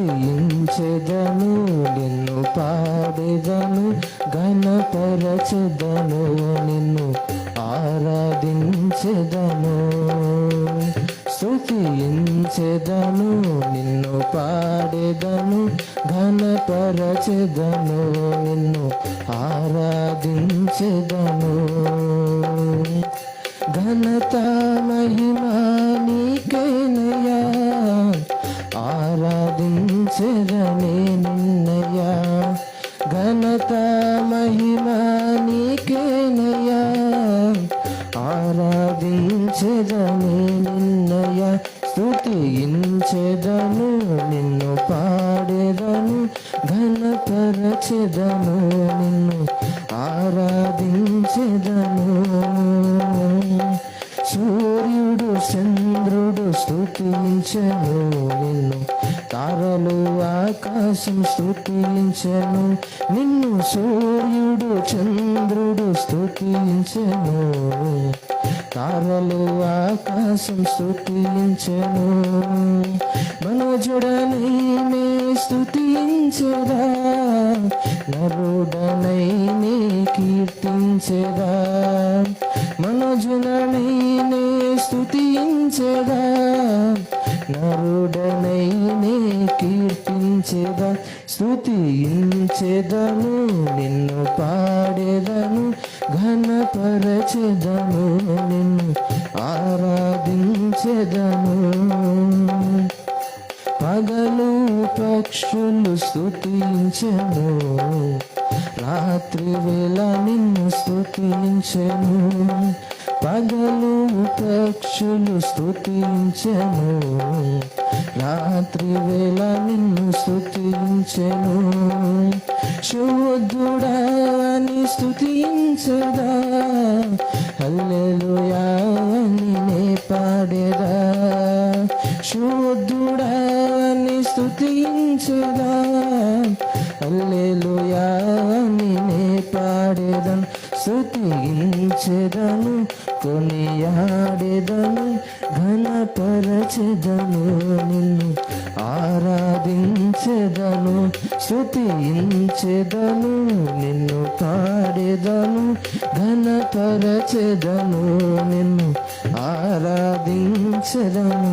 స్తుతించెదను నిన్ను పాడెదను ఘనపరచెదను నిన్ను ఆరాధించెదను. స్తుతించెదను నిన్ను పాడెదను ఘనపరచెదను నిన్ను ఆరాధించెదను. ఘనత మహిమ ఘనత మహిమా నీకేనయా ఆరాధించరనే నిన్నయా స్తుతించెదను నిన్ను పాడెదను ఘనపరచెదను నిన్ను ఆరాధించెదను సూర్యుడు చంద్రుడు స్తుతించను నిన్ను ఆకాశం స్థుతించను నిన్ను సూర్యుడు చంద్రుడు స్థుతించను తారలు ఆకాశం స్థుతించను మనోజుడనై నే స్తుతించదా. నరుడనై కీర్తించదా. మనోజుడనై నే స్తుతించదా. నరుడనై నే కీర్తించదా నిన్ను పాడెదను ఘనపరచెదను నిన్ను ఆరాధించెదను. పగలు పక్షులు స్తుతించెను రాత్రి వేళ నిన్ను స్తుతించెను. పగలు పక్షులు స్థుతించను రాత్రి వేళ నిన్ను స్థుతించను శుద్ధుడని స్థుతించదా హల్లెలుయాని నే పాడేదా? శుద్ధుడని స్థుతించదా హల్లెలుయాని నే అని స్థుతించ పాడేదను స్తుతించెదను కొనియాడెదను ఘనపరచెదను నిన్ను ఆరాధించెదను శృతించెదను నిన్ను పాడెదను ఘనపరచెదను నిన్ను ఆరాధించెదను.